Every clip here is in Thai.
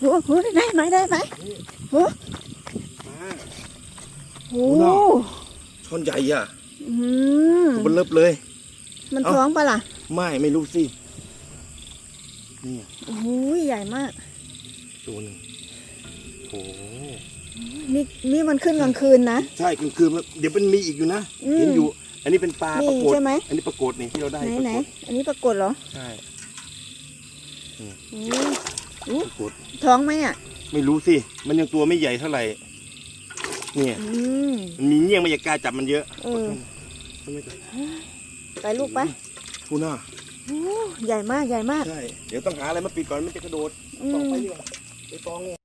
โอ้โหได้ไหมได้ไหมโอ้มาโหช่อนใหญ่อะอืมตัวมันเลิบเลย มันเอ้าท้องปะล่ะ ไม่ไม่รู้สิ นี่โอ้โหใหญ่มากตัวหนึ่งโอ้โห นี่นี่มันขึ้นกลางคืนนะ ใช่กลางคืนมันเดี๋ยวมันมีอีกอยู่นะอืม เห็นอยู่ อันนี้เป็นปลานี่ปรากฏใช่ไหมอันนี้ปรากฏนี่ที่เราได้ไหนปราไหนกฏอันนี้ปรากฏเหรอใช่โอ้ปรากฏท้องไหมอะไม่รู้สิมันยังตัวไม่ใหญ่เท่าไหร่เนี่ยอืมมันมีเงี้ยงไม่อยากกล้าจับมันเยอะเออทำไมกันไปลูกไปทูน่าโอ้ใหญ่มากใหญ่มาก ใช่เดี๋ยวต้องหาอะไรมาปิดก่อนมันจะกระโดดอืตองมไปดีกว่าไปตองเนี่ย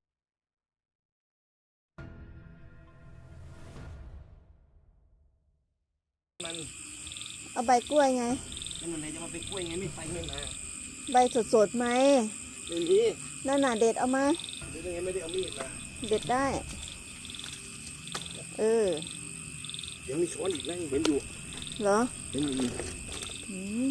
ใบกล้วยไงมันอะไรจะมาไปกล้วยไงไม่ไปไม่มาใบสดๆไหมไม่มีนั่นน่ะเด็ดเอามา เดี๋ยวยังไงไม่ได้เอามีดมา เด็ดได้ เออ เดี๋ยวมีช้อนอีกนะยังเห็นอยู่เหรอ เห็นอยู่ อืม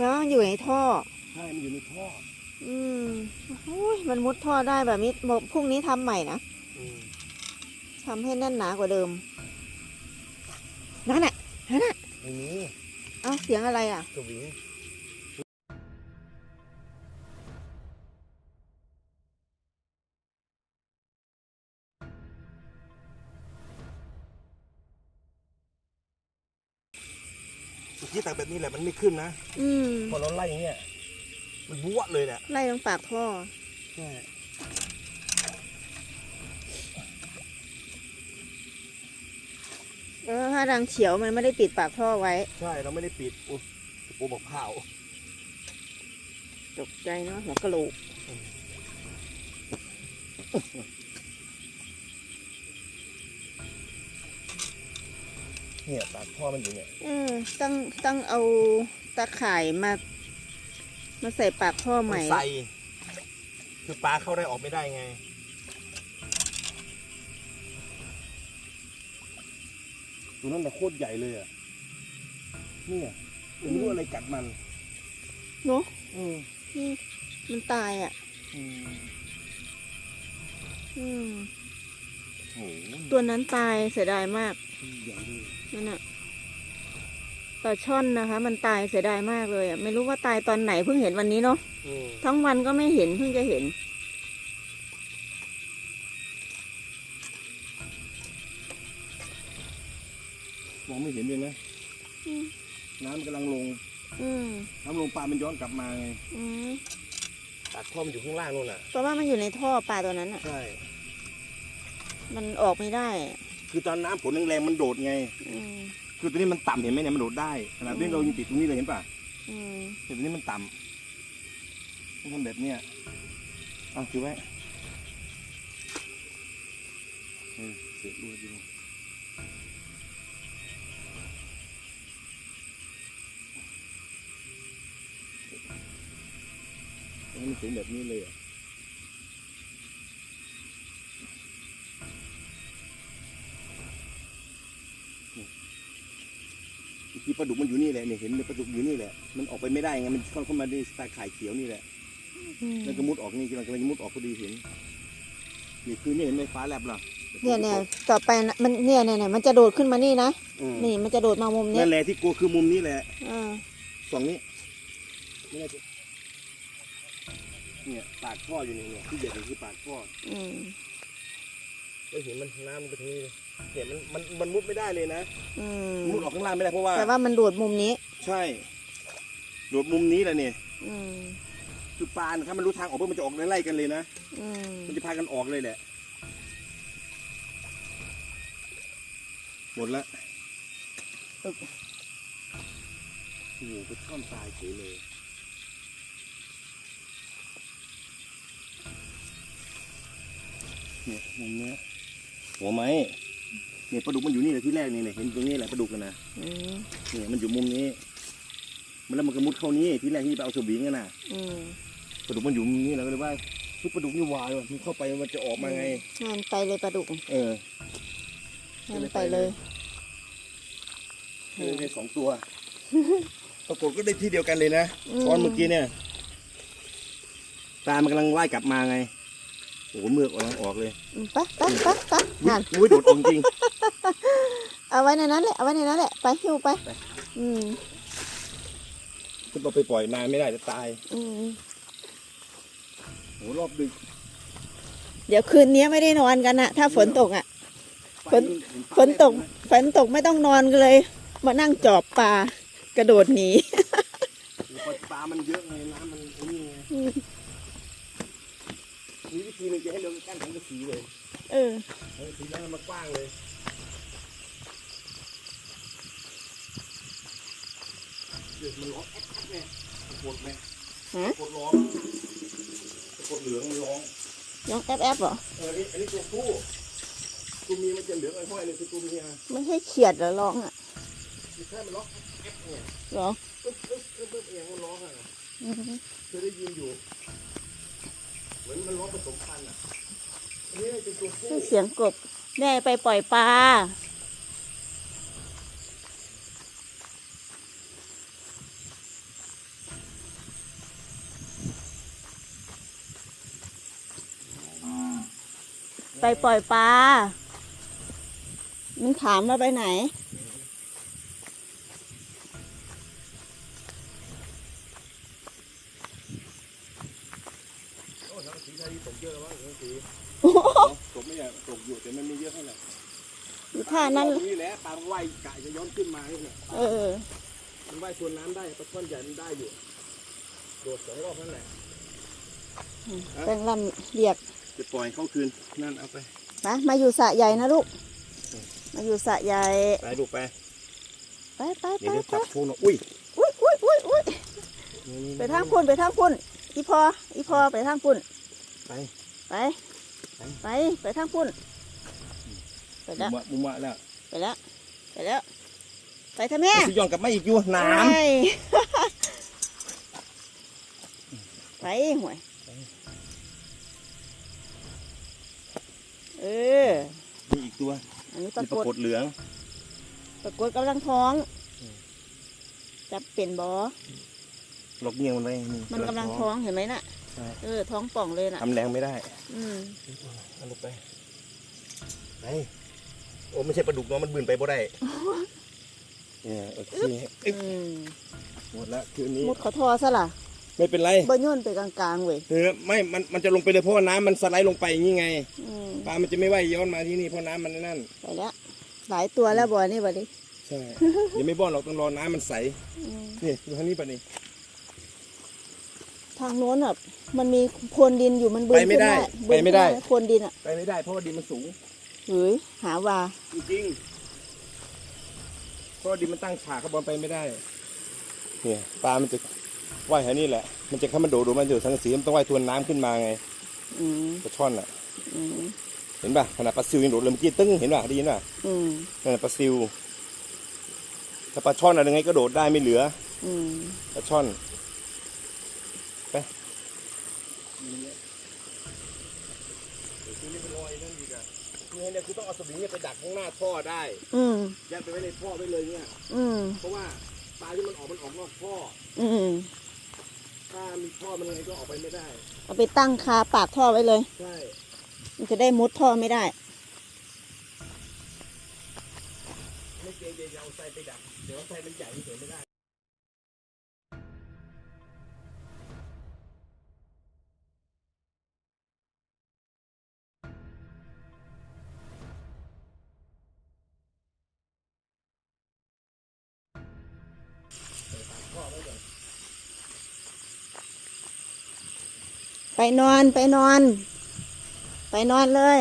แล้วมันอยู่ในท่อ ใช่มันอยู่ในท่ออืมโอ้ยมันมุดท่อได้แบบนี้บอกพรุ่งนี้ทำใหม่นะอืมทำให้แน่นหนากว่าเดิม นั่นน่ะนั่นน่ะไม่มีเอ้าเสียงอะไรอะ สวิง เมื่อกี้ตักแบบนี้แหละมันไม่ขึ้นนะอืมพอเราไล่อย่างเงี้ยมันวัวเลยแหละไล่ตรงปากท่อใช่เออถ้ารังเฉียวมันไม่ได้ปิดปากท่อไว้ ใช่เราไม่ได้ปิดโอ้โอ้บอกข่าวตกใจเนาะหัวกะโหลก เนี่ยปากพ่อมันอยู่เนี่ยเออต้องต้องเอาตะข่ายมา มาใส่ปากท่อใหม่ใส่คือปลาเข้าได้ออกไม่ได้ไง ตัวนั้นแต่ะโคตรใหญ่เลยอะเนี่ยไม่รู้อะไรกัดมันเนาะอืมอืมมันตายอะ อืมอืม โอ้โหตัวนั้นตายเสียดายมาก ใหญ่เลย นั่นน่ะปลาช่อนนะคะ มันตายเสียดายมากเลยอะไม่รู้ว่าตายตอนไหนเพิ่งเห็นวันนี้เนาะอืมทั้งวันก็ไม่เห็นเพิ่งจะเห็น มองไม่เห็นเลยนะอืมน้ำกำลังลงอืมน้ำลงปลามันย้อนกลับมาไงอืมปากท่อมันอยู่ข้างล่างนู่นน่ะเพราะว่ามันอยู่ในท่อปลาตัวนั้นอะใช่ มันออกไม่ได้อะ คือตอนน้ำฝนแรงๆมันโดดไง อืมคือตัวนี้มันต่ำเห็นไหมเนี่ยมันโดดได้ขนาดนี้อืมเรายังติดตรงนี้เลยเห็นป่ะอืมแต่ตัวนี้มันต่ำต้องทำแบบเนี้ยเอาถือไว้เออเสียบรวดอยู่ให้มันถึงแบบนี้เลยอะ เมื่อกี้ปลาดุกมันอยู่นี่แหละเนี่ยเห็นเลยปลาดุกอยู่นี่แหละ มันออกไปไม่ได้ไง มันเข้าเข้ามาในตาข่ายเขียวนี่แหละอืมแล้วก็มุดออกนี่กำลังกำลังจะมุดออกพอดีเห็น นี่คือนี่เห็นไหมฟ้าแลบเหรอเนี่ยเนี่ยต่อไปนะมันเนี่ยเนี่ยเนี่ยมันจะโดดขึ้นมานี่นะ อืมนี่มันจะโดดมามุมเนี้นั่ยนแหละที่กลัวคือมุมนี้แหละ อ่าสองนี้นี่แหละเนี่ยปากท่ออยู่นี่เนี่ยที่ใหญ่ที่คือปากท่ออืม แล้วเห็นมันน้ำมันไปทางนี้เลย เนี่ยมันมันมันมุดไม่ได้เลยนะอืมมุดออกข้างล่างไม่ได้เพราะว่า แต่ว่ามันโดดมุมนี้ ใช่โดดมุมนี้แหละเนี่ยอืมคือปลาเนี่ยถ้ามันรู้ทางออกปุ๊บมันจะออกไล่ๆกันเลยนะอืมมันจะพากันออกเลยแหละหมดละอึ๊บโอ้โหไปช่อนตายเฉยเลยเนี่ยมุมเนี้ยหัวไม้ เนี่ยปลาดุกมันอยู่นี่แหละที่แรกนี่เนี่ยเห็นตรงนี้แหละปลาดุกอะนะอืมเนี่ยมันอยู่มุมนี้ มันแล้วมันก็มุดเข้านี้ที่แรกที่ไปเอาสวิงกันน่ะอืมปลาดุกมันอยู่มุมนี้เราก็เลยว่าเฮ้ยปลาดุกนี่วายว่ะมันเข้าไปมันจะออกมาไง งานไปเลยปลาดุกเออ งานไปเลยเลยได้สองตัว ปรากฏก็ได้ที่เดียวกันเลยนะอืม ตอนเมื่อกี้เนี่ยตามันกำลังว่ายกลับมาไง โอ้โหเมือกกำลังออกเลยอืมไปไปไปไปงานอุ้ยโดดออกจริง เอาไว้ในนั้นแหละเอาไว้ในนั้นแหละไปหิ้วไปไปอืมจะเอาไปปล่อยนานไม่ได้จะตาย อืมโอ้โหรอบดึกเดี๋ยวคืนนี้ไม่ได้นอนกันนะถ้าฝนตกอะ ฝนเห็ปลาฝนตกฝนตกไม่ต้องนอนกันเลย มานั่งจอบปลากระโดดหนีปล่อยปลามันเยอะไงน้ำมันไอ้นี่ไงอื มมีวิธีหนึงจะให้เรากั้นถังกระสีเลยเออ ถังกระสีแล้วมันกว้างเลยเดี๋ยวมันร้องแอ๊กแอ๊กไงมันปวดไหมฮะ ปวดร้องปวดเหลืองมันร้อง น้องแอปแอปเหรอ เออนี่อันนี้ตัวผู้ตัวเมียมันจะเหลืองไอ้ห้อยเลยคือตัวเมียไม่ใช่เขียดเหรอร้องอะคือแค่มันร้องแอ๊กเนี่ยเหรอ ปึ๊บปึ๊บปึ๊บปึ๊บเองมันร้องอะอืมเคยได้ยินอยู่เห มือนมันร้องผสมพันธุ์อะอันนี้เป็นตัวผู้เสียงกบ แม่ไปปล่อยปลา ไปปล่อยปลา มันถามว่าไปไหน โอ้ทั้งสีไทยตกเยอะแล้วมั้งทั้งสีตกไม่ใหญ่ตกอยู่แต่มันไม่เยอะเท่าไหร่อยู่ท่านั้นนี่แหละปลามันว่ายกะจะย้อนขึ้นมาเนี่ยเออมันว่ายทวนน้ำได้ปลาช่อนใหญ่มันได้อยู่โดดสองรอบนั่นแหละแป้งลำเรียกจะปล่อยเข้าคืนนั่นเอาไปมามาอยู่สระใหญ่นะลูก มาอยู่สระใหญ่ไปลูกไปไปไปไปไปจับพวกน้องอุ้ยอุ้ยอุ้ยอุ้ยอุ้ยไปทางพุ่นไปทางพุ่นอีพออีพอไปทางพุ่น ไป ไป ไป ไปทางพุ่น ไปมุแล้วมะมุมะแล้วไปแล้ว ไปแล้ว ไปทำแม่สิย้อนกลับมาอีกอยู่น้ไป ไปห่วย เออำมีอีกตัวอันนี้ปมีรากปราฏกฏเหลืองปรากฏกำลังท้องอืมจับเป็นบอลกเงียงมันไว้นี่มันกำลังท้องเห็นไหมน่ะใช่ เออ ท้องป่องเลยน่ะทำแรงไม่ได้ อืมเอาลูกไปไปโอ้ไม่ใช่ปลาดุกเนาะมันบืนไปบ่ได้เนี่ยโอเคเอ้ยอืมหมดแล้วคืนนี้มุดเขาทอซะล่ะไม่เป็นไรบ่ย่นไปกลางๆเว้ยเออไม่มันมันจะลงไปเลยเพราะว่าน้ำมันสไลด์ลงไปอย่างนี้ไงอืมปลามันจะไม่ว่ายย้อนมาที่นี่เพราะน้ำมันนั่นไปแล้วหลายตัวแล้วบ่อนี่บัดนี้ใช่เดี๋ยวไม่บ้อนหรอกต้องรอน้ำมันใสอืมนี่ดูทางนี้ปะนี่ ทางโน้นแบบมันมีโพรวนดินอยู่มันบึนไปไม่ได้ขึ้นไปไม่ได้บึนขึ้นโพรวนดินอะไปไม่ได้เพราะว่าดินมันสูง เฮ้ยหาว่าจริงๆเพราะว่าดินมันตั้งฉากข้างบนไปไม่ได้ เนี่ยปลามันจะว่ายแถวนี้แหละ มันจะเข้ามาโดดดูมันอยู่สังกะสีมันต้องว่ายทวนน้ำขึ้นมาไงอืมปลาช่อนอะ อืมเห็นป่ะขนาดปลาซิวยังโดดเลยเมื่อกี้ตึ้งเห็นป่ะได้ยินป่ะอืมนั่นนะปลาซิวถ้าปลาช่อนอะไรไงก็โดดได้ไม่เหลืออืมปลาช่อนไป นี่เนี่ยคือต้องเอาสวิงเนี่ยไปดักข้างหน้าท่อได้อืมยัดไปไว้ในท่อไว้เลยเนี่ย อืมเพราะว่าปลาที่มันออกมันออกนอกท่อ อืมถ้ามีท่อมันยังไงก็ออกไปไม่ได้ เอาไปตั้งคาปากท่อไว้เลย ใช่ มันจะได้มุดท่อไม่ได้ ไม่เกรงใจจะเอาไซไปดัก เดี๋ยวไซมันใหญ่เฉยไม่ได้ นอนไปนอน ไปนอนเลย